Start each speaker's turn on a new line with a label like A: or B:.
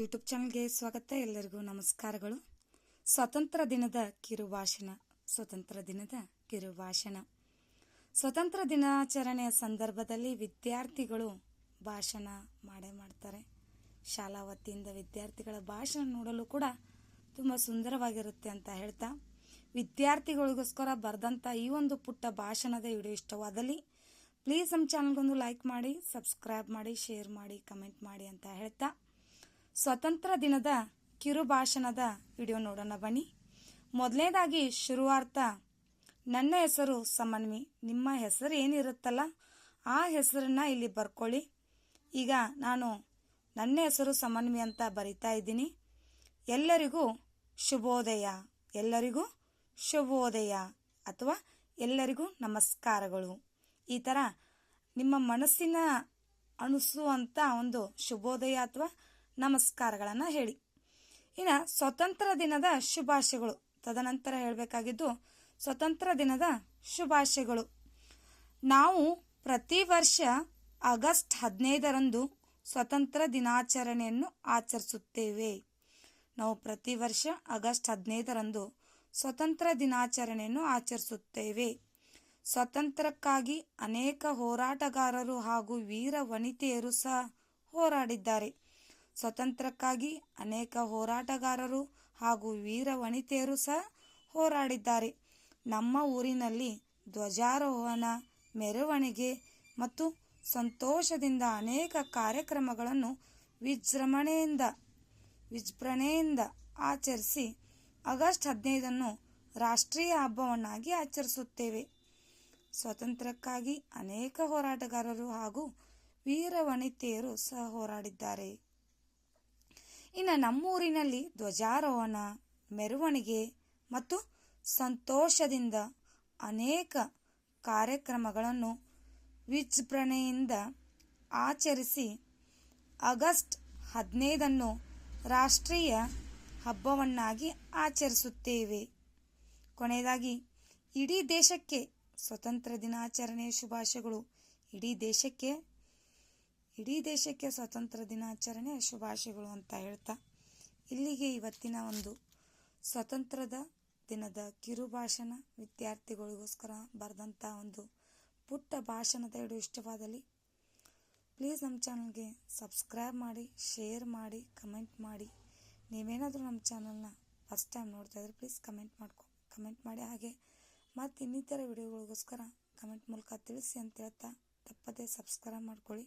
A: YouTube ಚಾನಲ್ಗೆ ಸ್ವಾಗತ. ಎಲ್ಲರಿಗೂ ನಮಸ್ಕಾರಗಳು. ಸ್ವತಂತ್ರ ದಿನದ ಕಿರುಭಾಷಣ ಸ್ವತಂತ್ರ ದಿನದ ಕಿರುಭಾಷಣ ಸ್ವತಂತ್ರ ದಿನಾಚರಣೆಯ ಸಂದರ್ಭದಲ್ಲಿ ವಿದ್ಯಾರ್ಥಿಗಳು ಭಾಷಣ ಮಾಡೇ ಮಾಡ್ತಾರೆ. ಶಾಲಾ ವತಿಯಿಂದ ವಿದ್ಯಾರ್ಥಿಗಳ ಭಾಷಣ ನೋಡಲು ಕೂಡ ತುಂಬ ಸುಂದರವಾಗಿರುತ್ತೆ ಅಂತ ಹೇಳ್ತಾ. ವಿದ್ಯಾರ್ಥಿಗಳಿಗೋಸ್ಕರ ಬರೆದಂಥ ಈ ಒಂದು ಪುಟ್ಟ ಭಾಷಣದ ವಿಡಿಯೋ ಇಷ್ಟವಾದಲ್ಲಿ ಪ್ಲೀಸ್ ನಮ್ಮ ಚಾನಲ್ಗೊಂದು ಲೈಕ್ ಮಾಡಿ, ಸಬ್ಸ್ಕ್ರೈಬ್ ಮಾಡಿ, ಶೇರ್ ಮಾಡಿ, ಕಮೆಂಟ್ ಮಾಡಿ ಅಂತ ಹೇಳ್ತಾ. ಸ್ವತಂತ್ರ ದಿನದ ಕಿರುಭಾಷಣದ ವಿಡಿಯೋ ನೋಡೋಣ ಬನ್ನಿ. ಮೊದಲನೇದಾಗಿ ಶುರುವಾರ್ಥ, ನನ್ನ ಹೆಸರು ಸಮನ್ವಿ, ನಿಮ್ಮ ಹೆಸರು ಏನಿರುತ್ತಲ್ಲ, ಆ ಹೆಸರನ್ನ ಇಲ್ಲಿ ಬರ್ಕೊಳ್ಳಿ. ಈಗ ನಾನು ನನ್ನ ಹೆಸರು ಸಮನ್ವಿ ಅಂತ ಬರಿತಾ ಇದ್ದೀನಿ. ಎಲ್ಲರಿಗೂ ಶುಭೋದಯ ಎಲ್ಲರಿಗೂ ಶುಭೋದಯ ಅಥವಾ ಎಲ್ಲರಿಗೂ ನಮಸ್ಕಾರಗಳು. ಈ ಥರ ನಿಮ್ಮ ಮನಸ್ಸಿನ ಅನಿಸುವಂಥ ಒಂದು ಶುಭೋದಯ ಅಥವಾ ನಮಸ್ಕಾರಗಳನ್ನು ಹೇಳಿ. ಇನ್ನು ಸ್ವತಂತ್ರ ದಿನದ ಶುಭಾಶಯಗಳು. ತದನಂತರ ಹೇಳಬೇಕಾಗಿದ್ದು ಸ್ವತಂತ್ರ ದಿನದ ಶುಭಾಶಯಗಳು. ನಾವು ಪ್ರತಿ ವರ್ಷ ಆಗಸ್ಟ್ ಹದಿನೈದರಂದು ಸ್ವತಂತ್ರ ದಿನಾಚರಣೆಯನ್ನು ಆಚರಿಸುತ್ತೇವೆ. ನಾವು ಪ್ರತಿ ವರ್ಷ ಆಗಸ್ಟ್ ಹದಿನೈದರಂದು ಸ್ವತಂತ್ರ ದಿನಾಚರಣೆಯನ್ನು ಆಚರಿಸುತ್ತೇವೆ. ಸ್ವತಂತ್ರಕ್ಕಾಗಿ ಅನೇಕ ಹೋರಾಟಗಾರರು ಹಾಗೂ ವೀರ ವನಿತೆಯರು ಸಹ ಹೋರಾಡಿದ್ದಾರೆ. ಸ್ವಾತಂತ್ರ್ಯಕ್ಕಾಗಿ ಅನೇಕ ಹೋರಾಟಗಾರರು ಹಾಗೂ ವೀರ ವನಿತೆಯರು ಸಹ ಹೋರಾಡಿದ್ದಾರೆ. ನಮ್ಮ ಊರಿನಲ್ಲಿ ಧ್ವಜಾರೋಹಣ, ಮೆರವಣಿಗೆ ಮತ್ತು ಸಂತೋಷದಿಂದ ಅನೇಕ ಕಾರ್ಯಕ್ರಮಗಳನ್ನು ವಿಜೃಂಭಣೆಯಿಂದ ವಿಜೃಂಭಣೆಯಿಂದ ಆಚರಿಸಿ ಆಗಸ್ಟ್ ಹದಿನೈದನ್ನು ರಾಷ್ಟ್ರೀಯ ಹಬ್ಬವನ್ನಾಗಿ ಆಚರಿಸುತ್ತೇವೆ. ಸ್ವಾತಂತ್ರ್ಯಕ್ಕಾಗಿ ಅನೇಕ ಹೋರಾಟಗಾರರು ಹಾಗೂ ವೀರ ವನಿತೆಯರು ಸಹ ಹೋರಾಡಿದ್ದಾರೆ. ಇನ್ನು ನಮ್ಮೂರಿನಲ್ಲಿ ಧ್ವಜಾರೋಹಣ, ಮೆರವಣಿಗೆ ಮತ್ತು ಸಂತೋಷದಿಂದ ಅನೇಕ ಕಾರ್ಯಕ್ರಮಗಳನ್ನು ವಿಜೃಂಭಣೆಯಿಂದ ಆಚರಿಸಿ ಆಗಸ್ಟ್ ಹದಿನೈದನ್ನು ರಾಷ್ಟ್ರೀಯ ಹಬ್ಬವನ್ನಾಗಿ ಆಚರಿಸುತ್ತೇವೆ. ಕೊನೆಯದಾಗಿ, ಇಡೀ ದೇಶಕ್ಕೆ ಸ್ವತಂತ್ರ ದಿನಾಚರಣೆಯ ಶುಭಾಶಯಗಳು. ಇಡೀ ದೇಶಕ್ಕೆ ಇಡೀ ದೇಶಕ್ಕೆ ಸ್ವಾತಂತ್ರ್ಯ ದಿನಾಚರಣೆ ಶುಭಾಶಯಗಳು ಅಂತ ಹೇಳ್ತಾ, ಇಲ್ಲಿಗೆ ಇವತ್ತಿನ ಒಂದು ಸ್ವಾತಂತ್ರ್ಯದ ದಿನದ ಕಿರು ಭಾಷಣ ವಿದ್ಯಾರ್ಥಿಗಳಿಗೋಸ್ಕರ ಬರೆದಂಥ ಒಂದು ಪುಟ್ಟ ಭಾಷಣದ ಎರಡು ಇಷ್ಟವಾದಲ್ಲಿ, ಪ್ಲೀಸ್ ನಮ್ಮ ಚಾನಲ್ಗೆ ಸಬ್ಸ್ಕ್ರೈಬ್ ಮಾಡಿ, ಶೇರ್ ಮಾಡಿ, ಕಮೆಂಟ್ ಮಾಡಿ. ನೀವೇನಾದರೂ ನಮ್ಮ ಚಾನಲ್ನ ಫಸ್ಟ್ ಟೈಮ್ ನೋಡ್ತಾ ಇದ್ರೆ ಪ್ಲೀಸ್ ಕಮೆಂಟ್ ಮಾಡ್ಕೊ, ಕಮೆಂಟ್ ಮಾಡಿ. ಹಾಗೆ ಮತ್ತು ಇನ್ನಿತರ ವಿಡಿಯೋಗಳಿಗೋಸ್ಕರ ಕಮೆಂಟ್ ಮೂಲಕ ತಿಳಿಸಿ ಅಂತ ಹೇಳ್ತಾ, ತಪ್ಪದೇ ಸಬ್ಸ್ಕ್ರೈಬ್ ಮಾಡ್ಕೊಳ್ಳಿ.